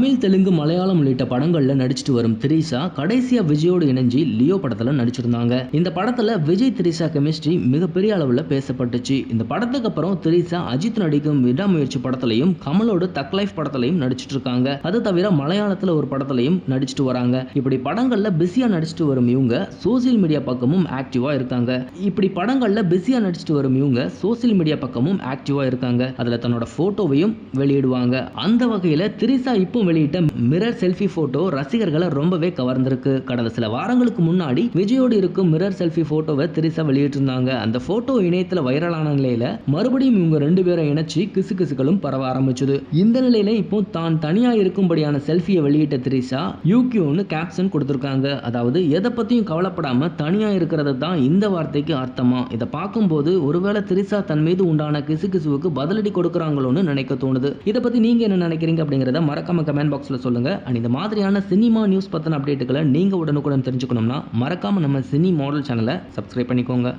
தமிழ் தெலுங்கு மலையாளம் உள்ளிட்ட படங்கள்ல நடிச்சிட்டு வரும் திரிசா கடைசியா விஜயோடு இணைஞ்சு லியோ படத்துல நடிச்சிருந்தாங்க. இந்த படத்துல விஜய் திரிசா கெமிஸ்ட்ரி மிகப்பெரிய அளவுல பேசப்பட்டுச்சு. இந்த படத்துக்கு அப்புறம் திரிசா அஜித் நடிக்கும் விடாமுயற்சி படத்திலையும் கமலோடு தக் லைஃப் படத்திலையும் நடிச்சிட்டு இருக்காங்க அது தவிர மலையாளத்துல ஒரு படத்திலையும் நடிச்சிட்டு வராங்க. இப்படி படங்கள்ல பிஸியா நடிச்சிட்டு வரும் இவங்க சோசியல் மீடியா பக்கமும் ஆக்டிவா இருக்காங்க. இப்படி படங்கள்ல பிஸியா நடிச்சிட்டு வரும் இவங்க சோசியல் மீடியா பக்கமும் ஆக்டிவா இருக்காங்க. அதுல தன்னோட போட்டோவையும் வெளியிடுவாங்க. அந்த வகையில திரிசா இப்போ வெளியிட்ட மிரர் செல்ஃபி போட்டோ ரசிகர்களை ரொம்பவே கவர்ந்திருக்கு. கடந்த சில வாரங்களுக்கு முன்னாடி விஜயோடு இருக்கும் மிரர் செல்ஃபி போட்டோவை திரிசா வெளியிட்டிருந்தாங்க. அந்த போட்டோ இணையத்துல வைரலான நிலையில மறுபடியும் இவங்க ரெண்டு பேரை இணைச்சு கிசு கிசுகளும் பரவ ஆரம்பிச்சது. இந்த நிலையில இப்போ தான் தனியா இருக்கும்படியான செல்ஃபியை வெளியிட்ட திரிசா யூகியோன்னு கேப்ஷன் கொடுத்திருக்காங்க. அதாவது எதை பத்தியும் கவலைப்படாம தனியா இருக்கிறது தான் இந்த வார்த்தைக்கு அர்த்தமா? இதை பார்க்கும்போது ஒருவேளை திரிசா தன் மீது உண்டான கிசு கிசுவுக்கு பதிலடி கொடுக்குறாங்களோன்னு நினைக்க தோணுது. இதை பத்தி நீங்க என்ன நினைக்கிறீங்க அப்படிங்கிறத மறக்காம கமெண்ட் பாக்ஸ்ல சொல்லுங்க. அண்ட் இந்த மாதிரியான சினிமா நியூஸ் பற்றின அப்டேட்டுகளை நீங்கள் உடனுக்குடன் தெரிஞ்சுக்கணும்னா மறக்காமல் நம்ம சினி மாடல் சேனலை சப்ஸ்கிரைப் பண்ணிக்கோங்க.